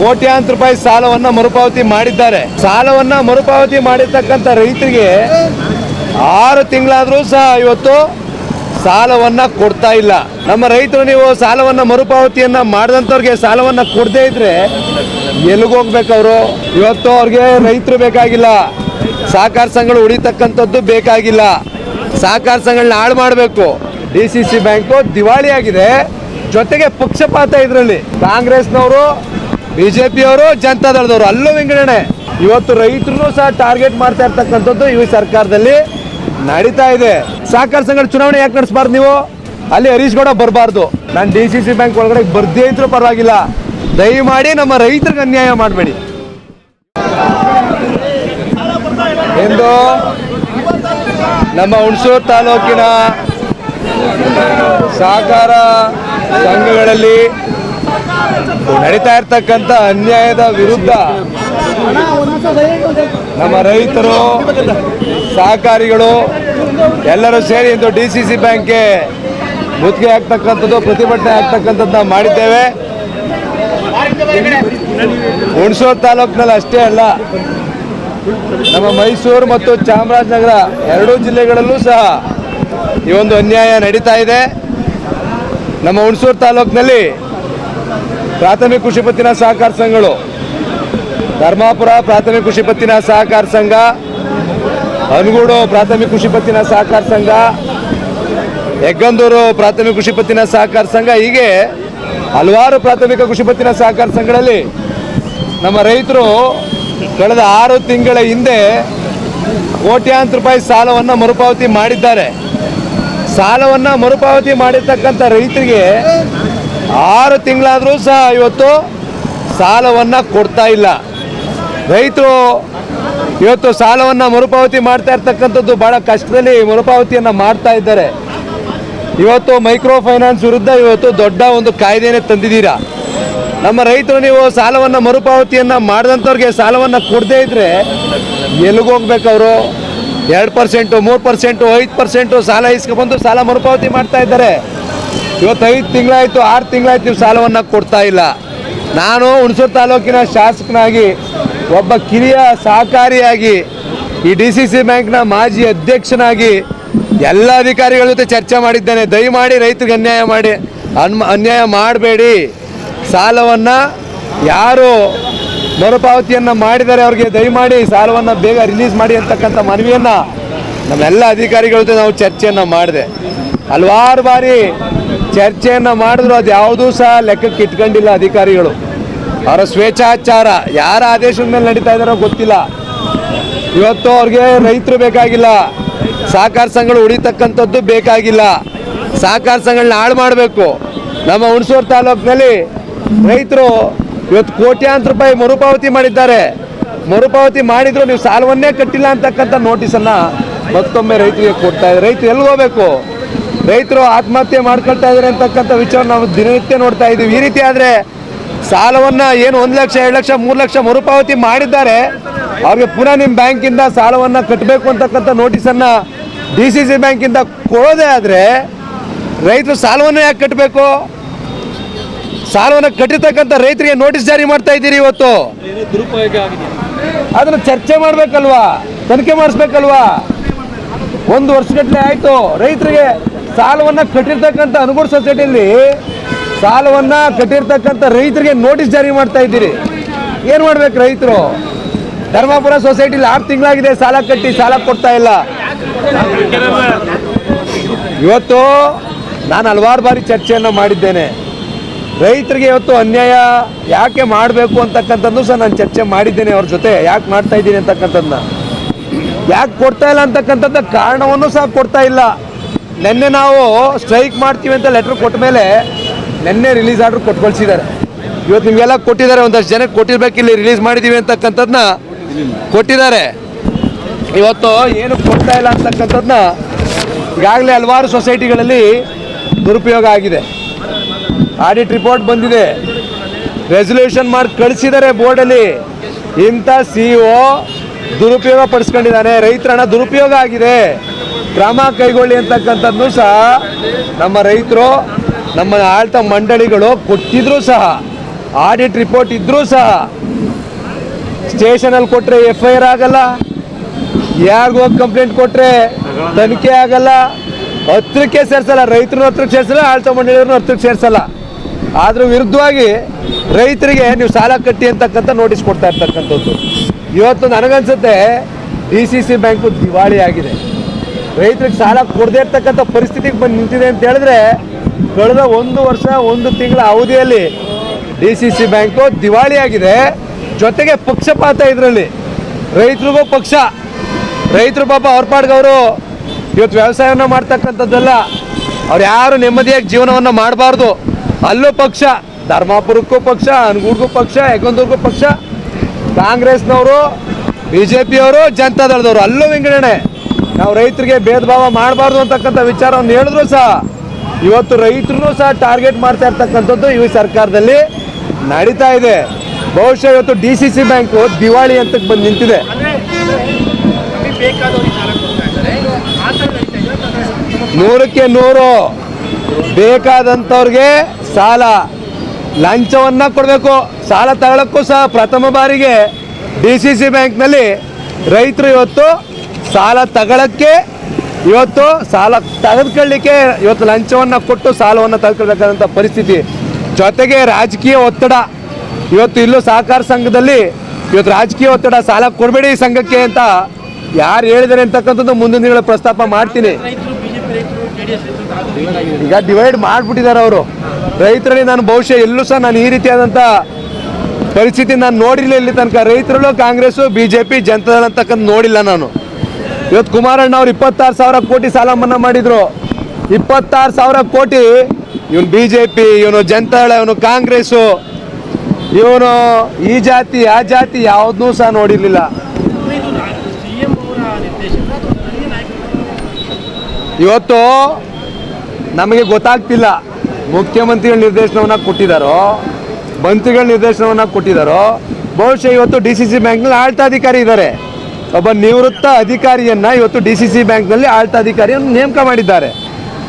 ಕೋಟ್ಯಾಂತರ ರೂಪಾಯಿ ಸಾಲವನ್ನ ಮರುಪಾವತಿ ಮಾಡಿದ್ದಾರೆ. ಸಾಲವನ್ನ ಮರುಪಾವತಿ ಮಾಡಿರ್ತಕ್ಕಂಥ ರೈತರಿಗೆ ಆರು ತಿಂಗಳಾದರೂ ಸಹ ಇವತ್ತು ಸಾಲವನ್ನ ಕೊಡ್ತಾ ಇಲ್ಲ. ನಮ್ಮ ರೈತರು ನೀವು ಸಾಲವನ್ನ ಮರುಪಾವತಿಯನ್ನ ಮಾಡಿದಂಥವ್ರಿಗೆ ಸಾಲವನ್ನ ಕೊಡದೇ ಇದ್ರೆ ಎಲ್ಲಿಗೆ ಹೋಗ್ಬೇಕು ಅವರು? ಇವತ್ತು ಅವ್ರಿಗೆ ರೈತರು ಬೇಕಾಗಿಲ್ಲ. ಸಹಕಾರ ಸಂಘಗಳು ಉಳಿತಕ್ಕಂಥದ್ದು ಬೇಕಾಗಿಲ್ಲ. ಸಹಕಾರ ಸಂಘಗಳನ್ನ ಹಾಳು ಮಾಡಬೇಕು. ಡಿ ಸಿ ಸಿ ಬ್ಯಾಂಕು ದಿವಾಳಿ ಆಗಿದೆ ಜೊತೆಗೆ ಪಕ್ಷಪಾತ ಇದರಲ್ಲಿ ಕಾಂಗ್ರೆಸ್ನವರು ಬಿಜೆಪಿಯವರು ಜನತಾದಳದವರು ಅಲ್ಲೂ ವಿಂಗಡಣೆ ಇವತ್ತು ರೈತರು ಸಹ ಟಾರ್ಗೆಟ್ ಮಾಡ್ತಾ ಇರ್ತಕ್ಕಂಥದ್ದು ಈ ಸರ್ಕಾರದಲ್ಲಿ ನಡೀತಾ ಇದೆ. ಸಹಕಾರ ಸಂಘದ ಚುನಾವಣೆ ಯಾಕೆ ನಡೆಸಬಾರ್ದು ನೀವು? ಅಲ್ಲಿ ಹರೀಶ್ ಗೌಡ ಬರಬಾರ್ದು. ನಾನು ಡಿ ಸಿ ಸಿ ಬ್ಯಾಂಕ್ ಒಳಗಡೆ ಬರ್ದೇ ಇದ್ರು ಪರವಾಗಿಲ್ಲ. ದಯಮಾಡಿ ನಮ್ಮ ರೈತರಿಗೆ ಅನ್ಯಾಯ ಮಾಡಬೇಡಿ. ಎಂದು ನಮ್ಮ ಹುಣಸೂರು ತಾಲೂಕಿನ ಸಹಕಾರ ಸಂಘಗಳಲ್ಲಿ ನಡೀತಾ ಇರ್ತಕ್ಕಂಥ ಅನ್ಯಾಯದ ವಿರುದ್ಧ ನಮ್ಮ ರೈತರು, ಸಹಕಾರಿಗಳು ಎಲ್ಲರೂ ಸೇರಿ ಇಂದು ಡಿ ಸಿ ಸಿ ಬ್ಯಾಂಕ್ಗೆ ಮುತ್ತಿಗೆ ಆಗ್ತಕ್ಕಂಥದ್ದು ಪ್ರತಿಭಟನೆ ಆಗ್ತಕ್ಕಂಥದ್ದನ್ನ ಮಾಡಿದ್ದೇವೆ. ಹುಣಸೂರು ತಾಲೂಕಿನಲ್ಲಿ ಅಷ್ಟೇ ಅಲ್ಲ, ನಮ್ಮ ಮೈಸೂರು ಮತ್ತು ಚಾಮರಾಜನಗರ ಎರಡೂ ಜಿಲ್ಲೆಗಳಲ್ಲೂ ಸಹ ಈ ಒಂದು ಅನ್ಯಾಯ ನಡೀತಾ ಇದೆ. ನಮ್ಮ ಹುಣಸೂರು ತಾಲೂಕಿನಲ್ಲಿ ಪ್ರಾಥಮಿಕ ಕೃಷಿ ಪತ್ತಿನ ಸಹಕಾರ ಸಂಘಗಳು. ಧರ್ಮಾಪುರ ಪ್ರಾಥಮಿಕ ಕೃಷಿ ಪತ್ತಿನ ಸಹಕಾರ ಸಂಘ ಅನಗೂಡು ಪ್ರಾಥಮಿಕ ಕೃಷಿ ಪತ್ತಿನ ಸಹಕಾರ ಸಂಘ, ಹೆಗ್ಗಂದೂರು ಪ್ರಾಥಮಿಕ ಕೃಷಿ ಪತ್ತಿನ ಸಹಕಾರ ಸಂಘ, ಹೀಗೆ ಹಲವಾರು ಪ್ರಾಥಮಿಕ ಕೃಷಿ ಪತ್ತಿನ ಸಹಕಾರ ಸಂಘಗಳಲ್ಲಿ ನಮ್ಮ ರೈತರು ಕಳೆದ ಆರು ತಿಂಗಳ ಹಿಂದೆ ಕೋಟ್ಯಾಂತರ ರೂಪಾಯಿ ಸಾಲವನ್ನು ಮರುಪಾವತಿ ಮಾಡಿದ್ದಾರೆ. ಸಾಲವನ್ನು ಮರುಪಾವತಿ ಮಾಡಿರ್ತಕ್ಕಂಥ ರೈತರಿಗೆ ಆರು ತಿಂಗಳಾದರೂ ಸಹ ಇವತ್ತು ಸಾಲವನ್ನ ಕೊಡ್ತಾ ಇಲ್ಲ. ರೈತರು ಇವತ್ತು ಸಾಲವನ್ನ ಮರುಪಾವತಿ ಮಾಡ್ತಾ ಇರ್ತಕ್ಕಂಥದ್ದು ಬಹಳ ಕಷ್ಟದಲ್ಲಿ ಮರುಪಾವತಿಯನ್ನ ಮಾಡ್ತಾ ಇದ್ದಾರೆ. ಇವತ್ತು ಮೈಕ್ರೋ ಫೈನಾನ್ಸ್ ವಿರುದ್ಧ ಇವತ್ತು ದೊಡ್ಡ ಒಂದು ಕಾಯ್ದೆನೇ ತಂದಿದ್ದೀರಾ? ನಮ್ಮ ರೈತರು ನೀವು ಸಾಲವನ್ನ ಮರುಪಾವತಿಯನ್ನ ಮಾಡಿದಂಥವ್ರಿಗೆ ಸಾಲವನ್ನ ಕೊಡದೇ ಇದ್ರೆ ಎಲ್ಲಿಗೆ ಅವರು ಎರಡು ಪರ್ಸೆಂಟು, ಮೂರು ಪರ್ಸೆಂಟು, ಐದು ಪರ್ಸೆಂಟು ಸಾಲ ಇಸ್ಕೊಬಂದು ಸಾಲ ಮರುಪಾವತಿ ಮಾಡ್ತಾ ಇದ್ದಾರೆ. ಇವತ್ತು ಐದು ತಿಂಗಳಾಯ್ತು, ಆರು ತಿಂಗಳಾಯ್ತು ನೀವು ಸಾಲವನ್ನು ಕೊಡ್ತಾ ಇಲ್ಲ. ನಾನು ಹುಣಸೂರು ತಾಲೂಕಿನ ಶಾಸಕನಾಗಿ ಒಬ್ಬ ಕಿರಿಯ ಸಹಕಾರಿಯಾಗಿ ಈ ಡಿ ಸಿ ಸಿ ಬ್ಯಾಂಕ್ನ ಮಾಜಿ ಅಧ್ಯಕ್ಷನಾಗಿ ಎಲ್ಲ ಅಧಿಕಾರಿಗಳ ಜೊತೆ ಚರ್ಚೆ ಮಾಡಿದ್ದೇನೆ. ದಯಮಾಡಿ ರೈತರಿಗೆ ಅನ್ಯಾಯ ಮಾಡಿ ಅನ್ಮ ಅನ್ಯಾಯ ಮಾಡಬೇಡಿ. ಸಾಲವನ್ನು ಯಾರು ಮರುಪಾವತಿಯನ್ನು ಮಾಡಿದ್ದಾರೆ ಅವ್ರಿಗೆ ದಯಮಾಡಿ ಸಾಲವನ್ನು ಬೇಗ ರಿಲೀಸ್ ಮಾಡಿ ಅಂತಕ್ಕಂಥ ಮನವಿಯನ್ನು ನಮ್ಮೆಲ್ಲ ಅಧಿಕಾರಿಗಳ ಜೊತೆ ನಾವು ಚರ್ಚೆಯನ್ನು ಮಾಡಿದೆ. ಹಲವಾರು ಬಾರಿ ಚರ್ಚೆಯನ್ನು ಮಾಡಿದ್ರು, ಅದು ಯಾವುದೂ ಸಹ ಲೆಕ್ಕಕ್ಕೆ ಇಟ್ಕೊಂಡಿಲ್ಲ ಅಧಿಕಾರಿಗಳು. ಅವರ ಸ್ವೇಚ್ಛಾಚಾರ, ಯಾರ ಆದೇಶದ ಮೇಲೆ ನಡೀತಾ ಇದ್ದಾರೋ ಗೊತ್ತಿಲ್ಲ. ಇವತ್ತು ಅವ್ರಿಗೆ ರೈತರು ಬೇಕಾಗಿಲ್ಲ. ಸಹಕಾರ ಸಂಘಗಳು ಉಳಿತಕ್ಕಂಥದ್ದು ಬೇಕಾಗಿಲ್ಲ. ಸಹಕಾರ ಸಂಘಗಳನ್ನ ಹಾಳು ಮಾಡಬೇಕು. ನಮ್ಮ ಹುಣಸೂರು ತಾಲೂಕಿನಲ್ಲಿ ರೈತರು ಇವತ್ತು ಕೋಟ್ಯಾಂತರ ರೂಪಾಯಿ ಮರುಪಾವತಿ ಮಾಡಿದ್ದಾರೆ. ಮರುಪಾವತಿ ಮಾಡಿದ್ರು ನೀವು ಸಾಲವನ್ನೇ ಕಟ್ಟಿಲ್ಲ ಅಂತಕ್ಕಂಥ ನೋಟಿಸನ್ನು ಮತ್ತೊಮ್ಮೆ ರೈತರಿಗೆ ಕೊಡ್ತಾ ಇದ್ದಾರೆ. ರೈತರು ಎಲ್ಲಿ ಹೋಗ್ಬೇಕು? ರೈತರು ಆತ್ಮಹತ್ಯೆ ಮಾಡ್ಕೊಳ್ತಾ ಇದಾರೆ ಅಂತಕ್ಕಂಥ ವಿಚಾರ ನಾವು ದಿನನಿತ್ಯ ನೋಡ್ತಾ ಇದ್ದೀವಿ. ಈ ರೀತಿ ಆದರೆ ಸಾಲವನ್ನು ಏನು ಒಂದು ಲಕ್ಷ, ಎರಡು ಲಕ್ಷ, ಮೂರು ಲಕ್ಷ ಮರುಪಾವತಿ ಮಾಡಿದ್ದಾರೆ. ಅವ್ರಿಗೆ ಪುನಃ ನಿಮ್ಮ ಬ್ಯಾಂಕಿಂದ ಸಾಲವನ್ನು ಕಟ್ಟಬೇಕು ಅಂತಕ್ಕಂಥ ನೋಟಿಸನ್ನು ಡಿ ಸಿ ಸಿ ಬ್ಯಾಂಕಿಂದ ಕೊಡೋದೇ ಆದರೆ ರೈತರು ಸಾಲವನ್ನು ಯಾಕೆ ಕಟ್ಟಬೇಕು ಸಾಲವನ್ನು ಕಟ್ಟಿರ್ತಕ್ಕಂಥ ರೈತರಿಗೆ ನೋಟಿಸ್ ಜಾರಿ ಮಾಡ್ತಾ ಇದ್ದೀರಿ ಇವತ್ತು. ಅದನ್ನ ಚರ್ಚೆ ಮಾಡ್ಬೇಕಲ್ವಾ? ತನಿಖೆ ಮಾಡಿಸ್ಬೇಕಲ್ವಾ? ಒಂದು ವರ್ಷಗಟ್ಟಲೆ ಆಯ್ತು. ರೈತರಿಗೆ ಸಾಲವನ್ನ ಕಟ್ಟಿರ್ತಕ್ಕಂಥ ಅನುಗುಣ ಸೊಸೈಟಿಯಲ್ಲಿ ಸಾಲವನ್ನ ಕಟ್ಟಿರ್ತಕ್ಕಂಥ ರೈತರಿಗೆ ನೋಟಿಸ್ ಜಾರಿ ಮಾಡ್ತಾ ಇದ್ದೀರಿ. ಏನು ಮಾಡ್ಬೇಕು ರೈತರು? ಧರ್ಮಪುರ ಸೊಸೈಟಿಲಿ ಆರು ತಿಂಗಳಾಗಿದೆ, ಸಾಲ ಕಟ್ಟಿ ಸಾಲ ಕೊಡ್ತಾ ಇಲ್ಲ. ಇವತ್ತು ನಾನು ಹಲವಾರು ಬಾರಿ ಚರ್ಚೆಯನ್ನು ಮಾಡಿದ್ದೇನೆ. ರೈತರಿಗೆ ಇವತ್ತು ಅನ್ಯಾಯ ಯಾಕೆ ಮಾಡಬೇಕು ಅಂತಕ್ಕಂಥದ್ದು ಸಹ ನಾನು ಚರ್ಚೆ ಮಾಡಿದ್ದೇನೆ ಅವ್ರ ಜೊತೆ. ಯಾಕೆ ಮಾಡ್ತಾ ಇದ್ದೀನಿ ಅಂತಕ್ಕಂಥದ್ದನ್ನ? ಯಾಕೆ ಕೊಡ್ತಾ ಇಲ್ಲ ಅಂತಕ್ಕಂಥದ್ದು ಕಾರಣವನ್ನು ಸಹ ಕೊಡ್ತಾ ಇಲ್ಲ. ನಿನ್ನೆ ನಾವು ಸ್ಟ್ರೈಕ್ ಮಾಡ್ತೀವಿ ಅಂತ ಲೆಟ್ರ್ ಕೊಟ್ಟ ಮೇಲೆ ನಿನ್ನೆ ರಿಲೀಸ್ ಆರ್ಡ್ರ್ ಕೊಟ್ಕೊಳ್ಸಿದ್ದಾರೆ. ಇವತ್ತು ನಿಮಗೆಲ್ಲ ಕೊಟ್ಟಿದ್ದಾರೆ, ಒಂದಷ್ಟು ಜನಕ್ಕೆ ಕೊಟ್ಟಿರ್ಬೇಕು, ಇಲ್ಲಿ ರಿಲೀಸ್ ಮಾಡಿದ್ದೀವಿ ಅಂತಕ್ಕಂಥದ್ದನ್ನ ಕೊಟ್ಟಿದ್ದಾರೆ. ಇವತ್ತು ಏನು ಕೊಡ್ತಾ ಇಲ್ಲ ಅಂತಕ್ಕಂಥದ್ದನ್ನ ಈಗಾಗಲೇ ಹಲವಾರು ಸೊಸೈಟಿಗಳಲ್ಲಿ ದುರುಪಯೋಗ ಆಗಿದೆ. ಆಡಿಟ್ ರಿಪೋರ್ಟ್ ಬಂದಿದೆ. ರೆಸೊಲ್ಯೂಷನ್ ಮಾಡಿ ಕಳಿಸಿದ್ದಾರೆ ಬೋರ್ಡಲ್ಲಿ. ಇಂಥ ಸಿ ಒ ದುರುಪಯೋಗ ಪಡಿಸ್ಕೊಂಡಿದ್ದಾನೆ. ರೈತರ ದುರುಪಯೋಗ ಆಗಿದೆ. ಕ್ರಮ ಕೈಗೊಳ್ಳಿ ಅಂತಕ್ಕಂಥದ್ದು ಸಹ ನಮ್ಮ ರೈತರು, ನಮ್ಮ ಆಳ್ತ ಮಂಡಳಿಗಳು ಕೊಟ್ಟಿದ್ರು ಸಹ ಆಡಿಟ್ ರಿಪೋರ್ಟ್ ಇದ್ರೂ ಸಹ ಸ್ಟೇಷನಲ್ಲಿ ಕೊಟ್ಟರೆ ಎಫ್ ಐ ಆರ್ ಆಗಲ್ಲ, ಯಾರಿಗೂ ಹೋಗಿ ಕಂಪ್ಲೇಂಟ್ ಕೊಟ್ಟರೆ ತನಿಖೆ ಆಗಲ್ಲ, ಹತ್ರಕ್ಕೆ ಸೇರಿಸಲ್ಲ, ರೈತರನ್ನ ಹತ್ರಕ್ಕೆ ಸೇರಿಸಲ್ಲ, ಆಳ್ತ ಮಂಡಳಿಯವ್ರನ್ನ ಹತ್ರಕ್ಕೆ ಸೇರಿಸಲ್ಲ. ಆದರೂ ವಿರುದ್ಧವಾಗಿ ರೈತರಿಗೆ ನೀವು ಸಾಲ ಕಟ್ಟಿ ಅಂತಕ್ಕಂಥ ನೋಟಿಸ್ ಕೊಡ್ತಾ ಇರ್ತಕ್ಕಂಥದ್ದು. ಇವತ್ತು ನನಗನ್ಸುತ್ತೆ ಡಿ ಸಿ ಸಿ ಬ್ಯಾಂಕು ದಿವಾಳಿ ಆಗಿದೆ ರೈತರಿಗೆ ಸಾಲ ಕೊಡದೇ ಇರ್ತಕ್ಕಂಥ ಪರಿಸ್ಥಿತಿಗೆ ಬಂದು ನಿಂತಿದೆ ಅಂತ ಹೇಳಿದ್ರೆ, ಕಳೆದ ಒಂದು ವರ್ಷ, ಒಂದು ತಿಂಗಳ ಅವಧಿಯಲ್ಲಿ ಡಿ ಸಿ ಸಿ ಬ್ಯಾಂಕು ದಿವಾಳಿಯಾಗಿದೆ. ಜೊತೆಗೆ ಪಕ್ಷಪಾತ ಇದರಲ್ಲಿ. ರೈತರಿಗೂ ಪಕ್ಷ. ರೈತರು ಪಾಪ ಅವ್ರ ಪಾಡ್ಗವರು ಇವತ್ತು ವ್ಯವಸಾಯವನ್ನು ಮಾಡ್ತಕ್ಕಂಥದ್ದೆಲ್ಲ. ಅವ್ರು ಯಾರು ನೆಮ್ಮದಿಯಾಗಿ ಜೀವನವನ್ನು ಮಾಡಬಾರ್ದು. ಅಲ್ಲೂ ಪಕ್ಷ, ಧರ್ಮಾಪುರಕ್ಕೂ ಪಕ್ಷ ಅನ್ಗೂಡ್ಗೂ ಪಕ್ಷ ಯಗಂದೂರ್ಗೂ ಪಕ್ಷ. ಕಾಂಗ್ರೆಸ್ನವರು ಬಿ ಜೆ ಪಿಯವರು ಜನತಾದಳದವರು, ಅಲ್ಲೂ ವಿಂಗಡಣೆ ನಾವು ರೈತರಿಗೆ ಭೇದ ಭಾವ ಮಾಡಬಾರ್ದು ಅಂತಕ್ಕಂಥ ವಿಚಾರವನ್ನು ಹೇಳಿದ್ರು ಸಹ. ಇವತ್ತು ರೈತರು ಸಹ ಟಾರ್ಗೆಟ್ ಮಾಡ್ತಾ ಇರ್ತಕ್ಕಂಥದ್ದು ಈ ಸರ್ಕಾರದಲ್ಲಿ ನಡೀತಾ ಇದೆ. ಬಹುಶಃ ಇವತ್ತು ಡಿ ಸಿ ಸಿ ಬ್ಯಾಂಕು ದಿವಾಳಿ ಅಂತ ಬಂದು ನಿಂತಿದೆ. ನೂರಕ್ಕೆ ನೂರು ಬೇಕಾದಂಥವ್ರಿಗೆ ಸಾಲ, ಲಂಚವನ್ನ ಕೊಡಬೇಕು. ಸಾಲ ತಗೊಳ್ಳಕ್ಕೂ ಸಹ ಪ್ರಥಮ ಬಾರಿಗೆ ಡಿ ಸಿ ಸಿ ಬ್ಯಾಂಕ್ನಲ್ಲಿ ರೈತರು ಇವತ್ತು ಸಾಲ ತಗೊಳ್ಳೋಕ್ಕೆ ಇವತ್ತು ಸಾಲ ತೆಗೆದುಕೊಳ್ಳಿಕ್ಕೆ ಇವತ್ತು ಲಂಚವನ್ನು ಕೊಟ್ಟು ಸಾಲವನ್ನು ತೆಗೆದುಕೊಳ್ಬೇಕಾದಂಥ ಪರಿಸ್ಥಿತಿ. ಜೊತೆಗೆ ರಾಜಕೀಯ ಒತ್ತಡ. ಇವತ್ತು ಇಲ್ಲೂ ಸಹಕಾರ ಸಂಘದಲ್ಲಿ ಇವತ್ತು ರಾಜಕೀಯ ಒತ್ತಡ ಸಾಲ ಕೊಡಬೇಡಿ ಸಂಘಕ್ಕೆ ಅಂತ ಯಾರು ಹೇಳಿದ್ದಾರೆ ಅಂತಕ್ಕಂಥದ್ದು ಮುಂದಿನ ದಿನಗಳ ಪ್ರಸ್ತಾಪ ಮಾಡ್ತೀನಿ. ಈಗ ಡಿವೈಡ್ ಮಾಡಿಬಿಟ್ಟಿದ್ದಾರೆ ಅವರು. ರೈತರಲ್ಲಿ ನಾನು ಬಹುಶಃ ಎಲ್ಲೂ ಸಹ ನಾನು ಈ ರೀತಿಯಾದಂಥ ಪರಿಸ್ಥಿತಿ ನಾನು ನೋಡಿಲ್ಲ ಇಲ್ಲಿ ತನಕ. ರೈತರಲ್ಲೂ Congress B J P Janata Dal ಅಂತಕ್ಕಂಥ ನೋಡಿಲ್ಲ ನಾನು. ಇವತ್ತು ಕುಮಾರಣ್ಣ ಅವ್ರು ಇಪ್ಪತ್ತಾರು ಸಾವಿರ ಕೋಟಿ ಸಾಲ ಮನ್ನಾ ಮಾಡಿದ್ರು. ಇಪ್ಪತ್ತಾರು ಸಾವಿರ ಕೋಟಿ ಇವನು ಬಿ ಜೆ ಪಿ ಇವನು ಜನತಾಳ, ಇವನು ಕಾಂಗ್ರೆಸ್ಸು. ಇವನು ಈ ಜಾತಿ, ಆ ಜಾತಿ ಯಾವುದನ್ನೂ ಸಹ ನೋಡಿರಲಿಲ್ಲ. ಇವತ್ತು ನಮಗೆ ಗೊತ್ತಾಗ್ತಿಲ್ಲ ಮುಖ್ಯಮಂತ್ರಿಗಳ ನಿರ್ದೇಶನವನ್ನು ಕೊಟ್ಟಿದ್ದಾರೋ ಮಂತ್ರಿಗಳ ನಿರ್ದೇಶನವನ್ನು ಕೊಟ್ಟಿದ್ದಾರೋ ಬಹುಶಃ ಇವತ್ತು ಡಿ ಸಿ ಸಿ ಬ್ಯಾಂಕ್ನಲ್ಲಿ ಆಳ್ತಾಧಿಕಾರಿ ಇದ್ದಾರೆ. ಒಬ್ಬ ನಿವೃತ್ತ ಅಧಿಕಾರಿಯನ್ನು ಇವತ್ತು ಡಿ ಸಿ ಸಿ ಬ್ಯಾಂಕ್ನಲ್ಲಿ ಆಳ್ತಾಧಿಕಾರಿಯನ್ನು ನೇಮಕ ಮಾಡಿದ್ದಾರೆ.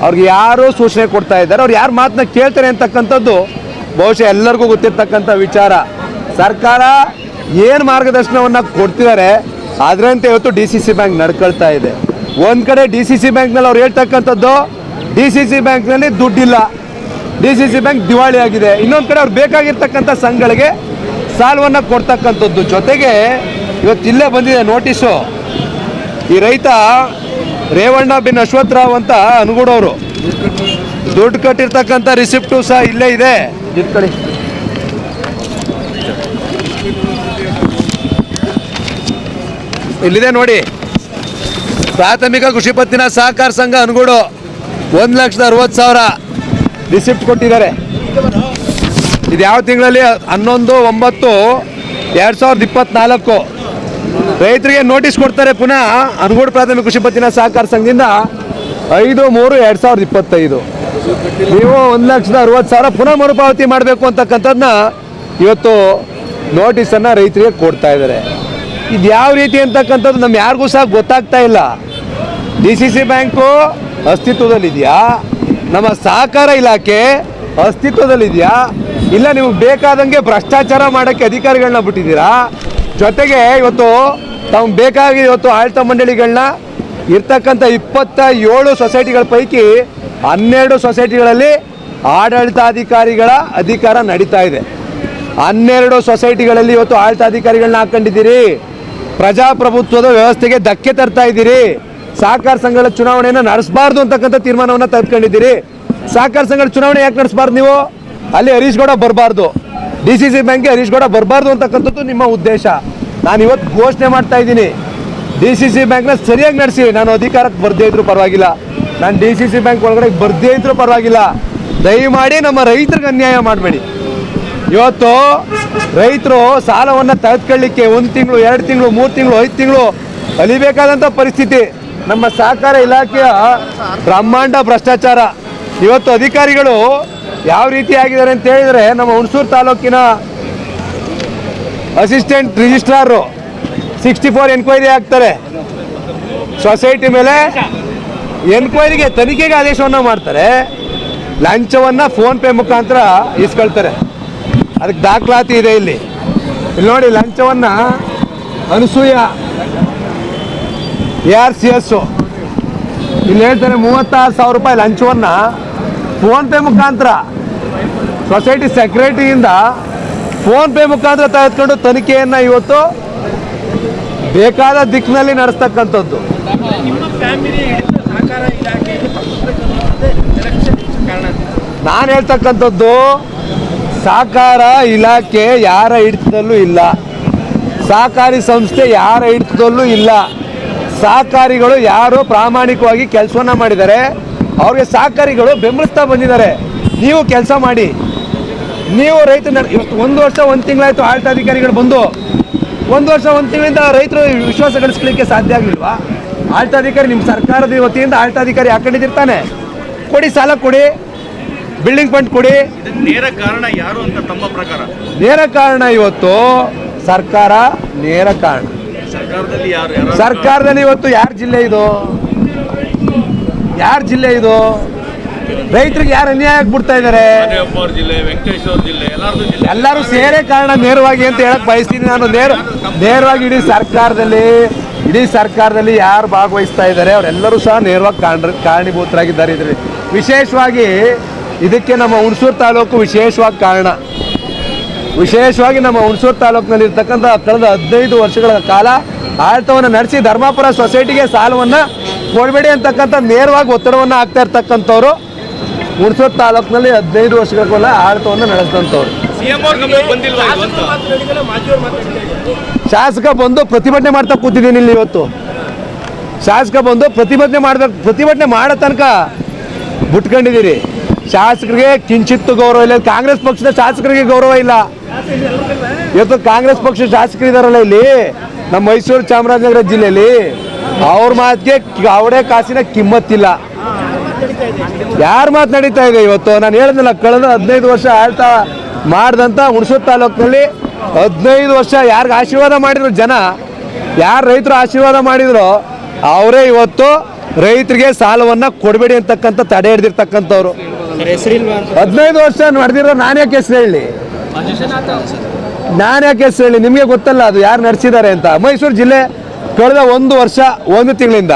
ಅವ್ರಿಗೆ ಯಾರು ಸೂಚನೆ ಕೊಡ್ತಾ ಇದ್ದಾರೆ. ಅವ್ರು ಯಾರು ಮಾತನ್ನ ಕೇಳ್ತಾರೆ ಅಂತಕ್ಕಂಥದ್ದು ಬಹುಶಃ ಎಲ್ಲರಿಗೂ ಗೊತ್ತಿರ್ತಕ್ಕಂಥ ವಿಚಾರ. ಸರ್ಕಾರ ಏನು ಮಾರ್ಗದರ್ಶನವನ್ನು ಕೊಡ್ತಿದ್ದಾರೆ, ಅದರಂತೆ ಇವತ್ತು ಡಿ ಸಿ ಸಿ ಬ್ಯಾಂಕ್ ನಡ್ಕೊಳ್ತಾ ಇದೆ. ಒಂದು ಕಡೆ ಡಿ ಸಿ ಸಿ ಬ್ಯಾಂಕ್ನಲ್ಲಿ ಅವ್ರು ಹೇಳ್ತಕ್ಕಂಥದ್ದು, ಡಿ ಸಿ ಸಿ ಬ್ಯಾಂಕ್ನಲ್ಲಿ ದುಡ್ಡಿಲ್ಲ. ಡಿ ಸಿ ಸಿ ಬ್ಯಾಂಕ್ ದಿವಾಳಿ ಆಗಿದೆ. ಇನ್ನೊಂದು ಕಡೆ ಅವ್ರು ಬೇಕಾಗಿರ್ತಕ್ಕಂಥ ಸಂಘಗಳಿಗೆ ಸಾಲವನ್ನು ಕೊಡ್ತಕ್ಕಂಥದ್ದು. ಜೊತೆಗೆ ಇವತ್ತು ಇಲ್ಲೇ ಬಂದಿದೆ ನೋಟಿಸು ಈ ರೈತ ರೇವಣ್ಣ ಬಿನ್ ಅಶ್ವತ್ಥರಾವ್ ಅಂತ ಅನುಗೂಡವರು ದುಡ್ಡು ಕಟ್ಟಿರ್ತಕ್ಕಂಥ ರಿಸಿಪ್ಟು ಸಹ ಇಲ್ಲೇ ಇದೆ. ಇಲ್ಲಿದೆ ನೋಡಿ. ಪ್ರಾಥಮಿಕ ಕೃಷಿ ಪತ್ತಿನ ಸಹಕಾರ ಸಂಘ ಅನುಗೂಡು ಒಂದು ಲಕ್ಷದ ಅರವತ್ತು ಸಾವಿರ ರಿಸಿಪ್ಟ್ ಕೊಟ್ಟಿದ್ದಾರೆ. ಇದು ಯಾವ ತಿಂಗಳಲ್ಲಿ ಹನ್ನೊಂದು, ಒಂಬತ್ತು, ಎರಡು ಸಾವಿರದ ಇಪ್ಪತ್ನಾಲ್ಕು. ರೈತರಿಗೆ ನೋಟಿಸ್ ಕೊಡ್ತಾರೆ ಪುನಃ. ಅನ್ಗೂಡ್ ಪ್ರಾಥಮಿಕ ಕೃಷಿ ಪತ್ತಿನ ಸಹಕಾರ ಸಂಘದಿಂದ ಐದು, ಮೂರು, ಎರಡು ಸಾವಿರದ ಇಪ್ಪತ್ತೈದು. ನೀವು ಒಂದು ಲಕ್ಷದ ಅರವತ್ತು ಸಾವಿರ ಪುನಃ ಮರುಪಾವತಿ ಮಾಡಬೇಕು ಅಂತಕ್ಕಂಥದ್ದನ್ನ ಇವತ್ತು ನೋಟಿಸನ್ನು ರೈತರಿಗೆ ಕೊಡ್ತಾ ಇದ್ದಾರೆ. ಇದು ಯಾವ ರೀತಿ ಅಂತಕ್ಕಂಥದ್ದು ನಮ್ಮ ಯಾರಿಗೂ ಸಹ ಗೊತ್ತಾಗ್ತಾ ಇಲ್ಲ. ಡಿ ಸಿ ಸಿ ಬ್ಯಾಂಕು ಅಸ್ತಿತ್ವದಲ್ಲಿದೆಯಾ? ನಮ್ಮ ಸಹಕಾರ ಇಲಾಖೆ ಅಸ್ತಿತ್ವದಲ್ಲಿದೆಯಾ? ಇಲ್ಲ ನೀವು ಬೇಕಾದಂಗೆ ಭ್ರಷ್ಟಾಚಾರ ಮಾಡೋಕ್ಕೆ ಅಧಿಕಾರಿಗಳನ್ನ ಬಿಟ್ಟಿದ್ದೀರಾ? ಜೊತೆಗೆ ಇವತ್ತು ತಾವು ಬೇಕಾಗಿ ಇವತ್ತು ಆಡಳಿತ ಮಂಡಳಿಗಳನ್ನ ಇರ್ತಕ್ಕಂಥ ಇಪ್ಪತ್ತ ಏಳು ಸೊಸೈಟಿಗಳ ಪೈಕಿ ಹನ್ನೆರಡು ಸೊಸೈಟಿಗಳಲ್ಲಿ ಆಡಳಿತಾಧಿಕಾರಿಗಳ ಅಧಿಕಾರ ನಡೀತಾ ಇದೆ. ಹನ್ನೆರಡು ಸೊಸೈಟಿಗಳಲ್ಲಿ ಇವತ್ತು ಆಡಳಿತಾಧಿಕಾರಿಗಳನ್ನ ಹಾಕೊಂಡಿದ್ದೀರಿ. ಪ್ರಜಾಪ್ರಭುತ್ವದ ವ್ಯವಸ್ಥೆಗೆ ಧಕ್ಕೆ ತರ್ತಾ ಇದ್ದೀರಿ. ಸಹಕಾರ ಸಂಘಗಳ ಚುನಾವಣೆಯನ್ನು ನಡೆಸಬಾರ್ದು ಅಂತಕ್ಕಂಥ ತೀರ್ಮಾನವನ್ನು ತೆಗೆದುಕೊಂಡಿದ್ದೀರಿ. ಸಹಕಾರ ಸಂಘಗಳ ಚುನಾವಣೆ ಯಾಕೆ ನಡೆಸಬಾರ್ದು ನೀವು? ಅಲ್ಲಿ ಹರೀಶ್ ಗೌಡ ಬರಬಾರ್ದು. ಡಿ ಸಿ ಸಿ ಬ್ಯಾಂಕ್ಗೆ ಹರೀಶ್ ಗೌಡ ಬರಬಾರ್ದು ಅಂತಕ್ಕಂಥದ್ದು ನಿಮ್ಮ ಉದ್ದೇಶ. ನಾನು ಇವತ್ತು ಘೋಷಣೆ ಮಾಡ್ತಾ ಇದ್ದೀನಿ. ಡಿ ಸಿ ಸಿ ಬ್ಯಾಂಕ್ನ ಸರಿಯಾಗಿ ನಡೆಸಿ. ನಾನು ಅಧಿಕಾರಕ್ಕೆ ಬರ್ದೇ ಇದ್ರೂ ಪರವಾಗಿಲ್ಲ. ನಾನು ಡಿ ಸಿ ಸಿ ಬ್ಯಾಂಕ್ ಒಳಗಡೆ ಬರ್ದೇ ಇದ್ರೂ ಪರವಾಗಿಲ್ಲ. ದಯಮಾಡಿ ನಮ್ಮ ರೈತರಿಗೆ ಅನ್ಯಾಯ ಮಾಡಬೇಡಿ. ಇವತ್ತು ರೈತರು ಸಾಲವನ್ನು ತೆಗೆದುಕೊಳ್ಳಿಕ್ಕೆ ಒಂದು ತಿಂಗಳು, ಎರಡು ತಿಂಗಳು, ಮೂರು ತಿಂಗಳು, ಐದು ತಿಂಗಳು ಕಲಿಬೇಕಾದಂಥ ಪರಿಸ್ಥಿತಿ. ನಮ್ಮ ಸಹಕಾರ ಇಲಾಖೆಯ ಬ್ರಹ್ಮಾಂಡ ಭ್ರಷ್ಟಾಚಾರ. ಇವತ್ತು ಅಧಿಕಾರಿಗಳು ಯಾವ ರೀತಿ ಆಗಿದ್ದಾರೆ ಅಂತ ಹೇಳಿದರೆ ನಮ್ಮ ಹುಣಸೂರು ತಾಲೂಕಿನ assistant registrar sixty four enquiry ಆಗ್ತಾರೆ. ಸೊಸೈಟಿ ಮೇಲೆ ಎನ್ಕ್ವೈರಿಗೆ ತನಿಖೆಗೆ ಆದೇಶವನ್ನು ಮಾಡ್ತಾರೆ. ಲಂಚವನ್ನು ಫೋನ್ ಪೇ ಮುಖಾಂತರ ಇಸ್ಕೊಳ್ತಾರೆ ಅದಕ್ಕೆ ದಾಖಲಾತಿ ಇದೆ ಇಲ್ಲಿ. ಇಲ್ಲಿ ನೋಡಿ, ಲಂಚವನ್ನು Anasuya A R C S ಇಲ್ಲಿ ಹೇಳ್ತಾರೆ ಮೂವತ್ತಾರು ಸಾವಿರ ರೂಪಾಯಿ ಲಂಚವನ್ನು ಫೋನ್ಪೇ ಮುಖಾಂತರ. ಸೊಸೈಟಿ ಸೆಕ್ರೆಟರಿಯಿಂದ ಫೋನ್ ಪೇ ಮುಖಾಂತರ ತೆಗೆದುಕೊಂಡು ತನಿಖೆಯನ್ನು ಇವತ್ತು ಬೇಕಾದ ದಿಕ್ಕಿನಲ್ಲಿ ನಡೆಸ್ತಕ್ಕಂಥದ್ದು. ನಾನು ಹೇಳ್ತಕ್ಕಂಥದ್ದು ಸಹಕಾರ ಇಲಾಖೆ ಯಾರ ಹಿಡಿತದಲ್ಲೂ ಇಲ್ಲ. ಸಹಕಾರಿ ಸಂಸ್ಥೆ ಯಾರ ಹಿಡಿತದಲ್ಲೂ ಇಲ್ಲ. ಸಹಕಾರಿಗಳು ಯಾರು ಪ್ರಾಮಾಣಿಕವಾಗಿ ಕೆಲಸವನ್ನ ಮಾಡಿದ್ದಾರೆ ಅವ್ರಿಗೆ ಸಹಕಾರಿಗಳು ಬೆಂಬಲಿಸ್ತಾ ಬಂದಿದ್ದಾರೆ. ನೀವು ಕೆಲಸ ಮಾಡಿ. ನೀವು ರೈತ ಇವತ್ತು ಒಂದು ವರ್ಷ ಒಂದು ತಿಂಗಳಾಯ್ತು ಆಡಳಿತಾಧಿಕಾರಿಗಳು ಬಂದು ಒಂದು ವರ್ಷ ಒಂದು ತಿಂಗಳಿಂದ ರೈತರು ವಿಶ್ವಾಸ ಗಳಿಸ್ಲಿಕ್ಕೆ ಸಾಧ್ಯ ಆಗಲಿಲ್ವಾ? ಆಡಳಿತಾಧಿಕಾರಿ ನಿಮ್ಮ ಸರ್ಕಾರದ ವತಿಯಿಂದ ಆಡಳಿತಾಧಿಕಾರಿ ಹಾಕೊಂಡಿದ್ದಿರ್ತಾನೆ. ಕೊಡಿ ಸಾಲ ಕೊಡಿ ಬಿಲ್ಡಿಂಗ್ ಫಂಡ್ ಕೊಡಿ. ನೇರ ಕಾರಣ ಯಾರು ಅಂತ ತಮ್ಮ ಪ್ರಕಾರ? ನೇರ ಕಾರಣ ಇವತ್ತು ಸರ್ಕಾರ ನೇರ ಕಾರಣ. ಸರ್ಕಾರದಲ್ಲಿ ಯಾರು ಸರ್ಕಾರದಲ್ಲಿ ಇವತ್ತು ಯಾರ ಜಿಲ್ಲೆ ಇದು? ಯಾರ ಜಿಲ್ಲೆ ಇದು? ರೈತರಿಗೆ ಯಾರು ಅನ್ಯಾಯ ಆಗ್ಬಿಡ್ತಾ ಇದ್ದಾರೆ ಅವ್ರ ಜಿಲ್ಲೆ ವೆಂಕಟೇಶ್ವರ ಜಿಲ್ಲೆ ಎಲ್ಲಾರ್ದು ಜಿಲ್ಲೆ. ಎಲ್ಲರೂ ಸೇರೇ ಕಾರಣ ನೇರವಾಗಿ ಅಂತ ಹೇಳಕ್ ಬಯಸ್ತೀನಿ ನಾನು. ನೇರ ನೇರವಾಗಿ ಇಡೀ ಸರ್ಕಾರದಲ್ಲಿ ಇಡೀ ಸರ್ಕಾರದಲ್ಲಿ ಯಾರು ಭಾಗವಹಿಸ್ತಾ ಇದ್ದಾರೆ ಅವರೆಲ್ಲರೂ ಸಹ ನೇರವಾಗಿ ಕಾರಣ ಕಾರಣೀಭೂತರಾಗಿದ್ದಾರೆ ಇದ್ರಲ್ಲಿ. ವಿಶೇಷವಾಗಿ ಇದಕ್ಕೆ ನಮ್ಮ ಹುಣಸೂರು ತಾಲೂಕು ವಿಶೇಷವಾಗಿ ಕಾರಣ. ವಿಶೇಷವಾಗಿ ನಮ್ಮ ಹುಣಸೂರು ತಾಲೂಕಿನಲ್ಲಿ ಇರ್ತಕ್ಕಂಥ ಕಳೆದ ಹದಿನೈದು ವರ್ಷಗಳ ಕಾಲ ಆಡಳಿತವನ್ನು ನಡೆಸಿ ಧರ್ಮಪುರ ಸೊಸೈಟಿಗೆ ಸಾಲವನ್ನು ಕೊಡಬೇಡಿ ಅಂತಕ್ಕಂಥ ನೇರವಾಗಿ ಒತ್ತಡವನ್ನು ಹಾಕ್ತಾ ಇರ್ತಕ್ಕಂಥವ್ರು. ಹುಣಸೂರು ತಾಲೂಕಿನಲ್ಲಿ ಹದಿನೈದು ವರ್ಷಗಳ ಕಾಲ ಆಡಳಿತವನ್ನು ನಡೆಸಿದಂಥವ್ರು. ಶಾಸಕ ಬಂದು ಪ್ರತಿಭಟನೆ ಮಾಡ್ತಾ ಕೂತಿದ್ದೀನಿ ಇಲ್ಲಿ ಇವತ್ತು. ಶಾಸಕ ಬಂದು ಪ್ರತಿಭಟನೆ ಮಾಡ್ಬೇಕು ಪ್ರತಿಭಟನೆ ಮಾಡೋ ತನಕ ಬಿಟ್ಕೊಂಡಿದ್ದೀರಿ ಶಾಸಕರಿಗೆ ಕಿಂಚಿತ್ತು ಗೌರವ ಇಲ್ಲ. ಕಾಂಗ್ರೆಸ್ ಪಕ್ಷದ ಶಾಸಕರಿಗೆ ಗೌರವ ಇಲ್ಲ. ಇವತ್ತು ಕಾಂಗ್ರೆಸ್ ಪಕ್ಷ ಶಾಸಕರಿದಾರಲ್ಲ ಇಲ್ಲಿ? ನಮ್ಮ ಮೈಸೂರು ಚಾಮರಾಜನಗರ ಜಿಲ್ಲೆಯಲ್ಲಿ. ಅವ್ರ ಮಾತಿಗೆ ಅವಡೆ ಕಾಸಿನ ಕಿಮ್ಮತ್ತಿಲ್ಲ. ಯಾರ ಮಾತು ನಡೀತಾ ಇದೆ ಇವತ್ತು? ನಾನು ಹೇಳಿದ್ನಲ್ಲ ಕಳೆದ ಹದಿನೈದು ವರ್ಷ ಆಳ್ತಾ ಮಾಡಿದಂಥ ಹುಣಸೂರು ತಾಲೂಕಿನಲ್ಲಿ ಹದಿನೈದು ವರ್ಷ ಯಾರಿಗೆ ಆಶೀರ್ವಾದ ಮಾಡಿದ್ರು ಜನ? ಯಾರು ರೈತರು ಆಶೀರ್ವಾದ ಮಾಡಿದ್ರು? ಅವರೇ ಇವತ್ತು ರೈತರಿಗೆ ಸಾಲವನ್ನು ಕೊಡಬೇಡಿ ಅಂತಕ್ಕಂಥ ತಡೆ ಹಿಡ್ದಿರ್ತಕ್ಕಂಥವ್ರು. ಹದಿನೈದು ವರ್ಷ ನಡೆದಿರೋ ನಾನು ಯಾಕೆ ಹೆಸರು ಹೇಳಿ? ನಾನು ಯಾಕೆ ಹೆಸರು ಹೇಳಿ? ನಿಮಗೆ ಗೊತ್ತಲ್ಲ ಅದು ಯಾರು ನಡೆಸಿದ್ದಾರೆ ಅಂತ. ಮೈಸೂರು ಜಿಲ್ಲೆ ಕಳೆದ ಒಂದು ವರ್ಷ ಒಂದು ತಿಂಗಳಿಂದ.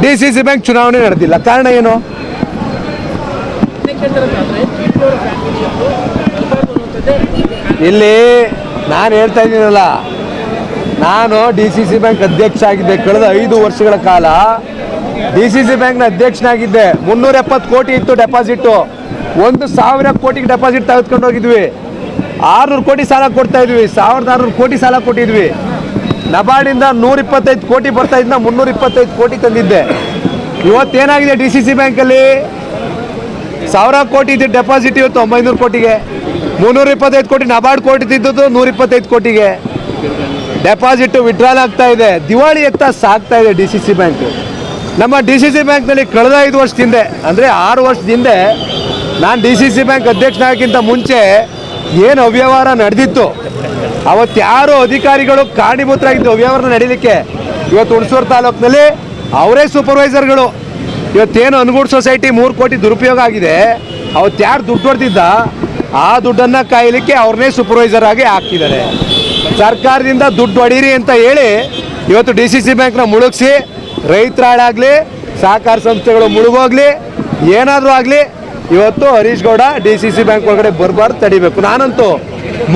ಡಿ ಸಿ ಸಿ ಬ್ಯಾಂಕ್ ಚುನಾವಣೆ ನಡೆದಿಲ್ಲ. ಕಾರಣ ಏನು? ಇಲ್ಲಿ ನಾನು ಹೇಳ್ತಾ ಇದ್ದೀನಲ್ಲ, ನಾನು ಡಿ ಸಿ ಸಿ ಬ್ಯಾಂಕ್ ಅಧ್ಯಕ್ಷ ಆಗಿದ್ದೆ ಕಳೆದ ಐದು ವರ್ಷಗಳ ಕಾಲ. ಡಿ ಸಿ ಸಿ ಬ್ಯಾಂಕ್ನ ಅಧ್ಯಕ್ಷನಾಗಿದ್ದೆ. ಮುನ್ನೂರ ಎಪ್ಪತ್ತು ಕೋಟಿ ಇತ್ತು ಡೆಪಾಸಿಟ್ಟು ಒಂದು ಸಾವಿರ ಕೋಟಿಗೆ ಡೆಪಾಸಿಟ್ ತೆಗೆದುಕೊಂಡು ಹೋಗಿದ್ವಿ. ಆರುನೂರು ಕೋಟಿ ಸಾಲ ಕೊಡ್ತಾ ಇದ್ವಿ. ಸಾವಿರದ ಆರುನೂರು ಕೋಟಿ ಸಾಲ ಕೊಟ್ಟಿದ್ವಿ. ನಬಾರ್ಡಿಂದ ನೂರ ಇಪ್ಪತ್ತೈದು ಕೋಟಿ ಬರ್ತಾ ಇದ್ದ ಮುನ್ನೂರ ಇಪ್ಪತ್ತೈದು ಕೋಟಿ ತಂದಿದ್ದೆ. ಇವತ್ತೇನಾಗಿದೆ ಡಿ ಸಿ ಸಿ ಬ್ಯಾಂಕಲ್ಲಿ ಸಾವಿರ ಕೋಟಿ ಇದ್ದ ಡೆಪಾಸಿಟ್ ಇವತ್ತು ಒಂಬೈನೂರು ಕೋಟಿಗೆ. ಮುನ್ನೂರ ಇಪ್ಪತ್ತೈದು ಕೋಟಿ ನಬಾರ್ಡ್ ಕೋಟಿ ಇದ್ದದ್ದು ನೂರ ಇಪ್ಪತ್ತೈದು ಕೋಟಿಗೆ. ಡೆಪಾಸಿಟ್ ವಿಡ್ರಾಲ್ ಆಗ್ತಾ ಇದೆ. ದಿವಾಳಿ ಎತ್ತ ಸಾಗ್ತಾ ಇದೆ ಡಿ ಸಿ ಸಿ ಬ್ಯಾಂಕ್ ನಮ್ಮ ಡಿ ಸಿ ಸಿ ಬ್ಯಾಂಕ್ನಲ್ಲಿ ಕಳೆದ ಐದು ವರ್ಷದ ಹಿಂದೆ ಅಂದರೆ ಆರು ವರ್ಷದ ಹಿಂದೆ ನಾನು ಡಿ ಸಿ ಸಿ ಬ್ಯಾಂಕ್ ಅಧ್ಯಕ್ಷನಾಗಿಂತ ಮುಂಚೆ ಏನು ಅವ್ಯವಹಾರ ನಡೆದಿತ್ತು? ಅವತ್ತು ಯಾರು ಅಧಿಕಾರಿಗಳು ಕಾರಣೀಭೂತರಾಗಿದ್ದು ಅವ್ಯವಹಾರ ನಡೀಲಿಕ್ಕೆ? ಇವತ್ತು ಹುಣಸೂರು ತಾಲೂಕಿನಲ್ಲಿ ಅವರೇ ಸೂಪರ್ವೈಸರ್ಗಳು ಇವತ್ತೇನು ಅನ್ಗೂಡ್ ಸೊಸೈಟಿ ಮೂರು ಕೋಟಿ ದುರುಪಯೋಗ ಆಗಿದೆ. ಅವತ್ತು ಯಾರು ದುಡ್ಡು ಹೊಡೆದಿದ್ದ? ಆ ದುಡ್ಡನ್ನು ಕಾಯಲಿಕ್ಕೆ ಅವ್ರನ್ನೇ ಸೂಪರ್ವೈಸರ್ ಆಗಿ ಹಾಕ್ತಿದ್ದಾರೆ. ಸರ್ಕಾರದಿಂದ ದುಡ್ಡು ಹೊಡೀರಿ ಅಂತ ಹೇಳಿ ಇವತ್ತು ಡಿ ಸಿ ಸಿ ಬ್ಯಾಂಕ್ನ ಮುಳುಗಿಸಿ, ರೈತರ ಹಾಳಾಗಲಿ, ಸಹಕಾರ ಸಂಸ್ಥೆಗಳು ಮುಳುಗೋಗ್ಲಿ, ಏನಾದರೂ ಆಗಲಿ, ಇವತ್ತು Harish Gowda D C C bank ಒಳಗಡೆ ಬರಬಾರ್ದು ತಡಿಬೇಕು. ನಾನಂತೂ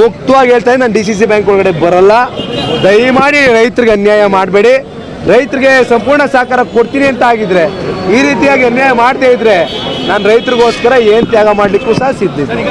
ಮುಕ್ತವಾಗಿ ಹೇಳ್ತಾ ನಾನು ಡಿ ಸಿ ಸಿ ಬ್ಯಾಂಕ್ ಒಳಗಡೆ ಬರಲ್ಲ. ದಯಮಾಡಿ ರೈತರಿಗೆ ಅನ್ಯಾಯ ಮಾಡಬೇಡಿ. ರೈತರಿಗೆ ಸಂಪೂರ್ಣ ಸಹಕಾರ ಕೊಡ್ತೀನಿ ಅಂತ ಆಗಿದ್ರೆ, ಈ ರೀತಿಯಾಗಿ ಅನ್ಯಾಯ ಮಾಡ್ತಾ ಇದ್ರೆ, ನಾನು ರೈತರಿಗೋಸ್ಕರ ಏನು ತ್ಯಾಗ ಮಾಡಲಿಕ್ಕೂ ಸಹ ಸಿದ್ಧಿದ್ದೀನಿ